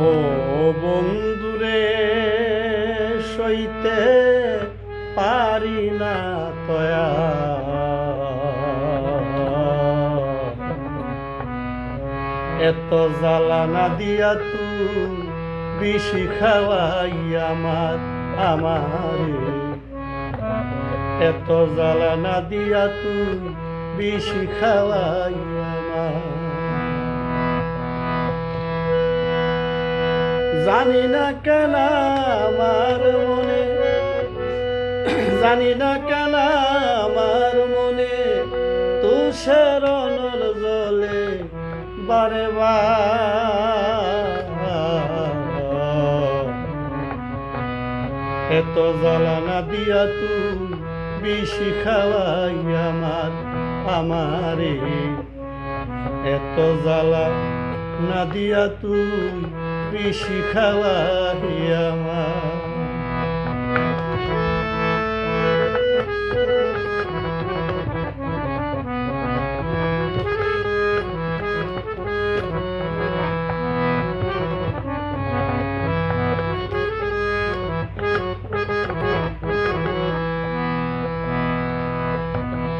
ও বন্ধুরে সইতে পারি না তয়া এত জ্বালা না দিয়া তুই বেশি খাওয়াই আমার আমারে। এত জ্বালা না দিয়া তুই বেশি খাওয়াই জানি না কেন আমার মনে, জানি না কেন এত জ্বালা না দিয়া তুই বেশি খাওয়াই আমার, আমারে। এত জ্বালা না দিয়া তুই বেশি খাওয়াই আমার।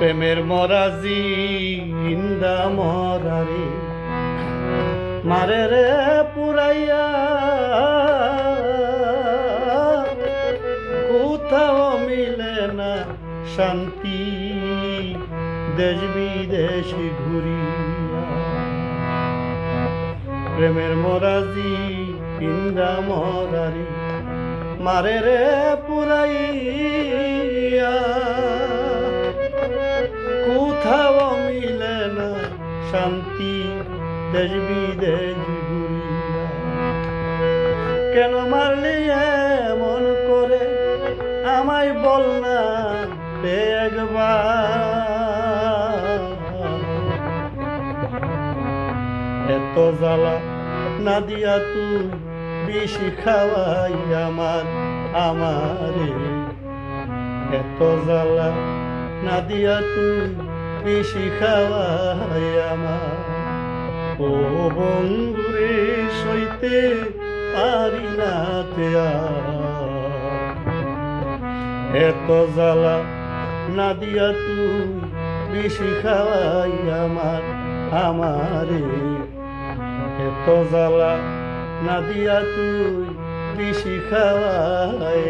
প্রেমের মরাজি ইন্দা মরারে মারে রে পুরাইয়া, কোথাও মিলে না শান্তি, দেশ বিদেশ ঘুরিয়া। প্রেমের মরাজি ইন্দা মরারি মারে রে পুরাইয়া। শান্তি দেশ বিদেশ ঘুরিয়া কেন মারলি এমন করে? আমায় বল না একবার। এত জ্বালা না দিয়া তুই বেশি খাওয়াই আমার, আমারে। এত জ্বালা না দিয়া তুই বেশি আমার ও বন্ধুরে, সইতে পারি না এত জ্বালা না দিয়া তুই বেশি খাওয়াই আমার, আমারে। এত জ্বালা না দিয়া তুই বেশি খাওয়াই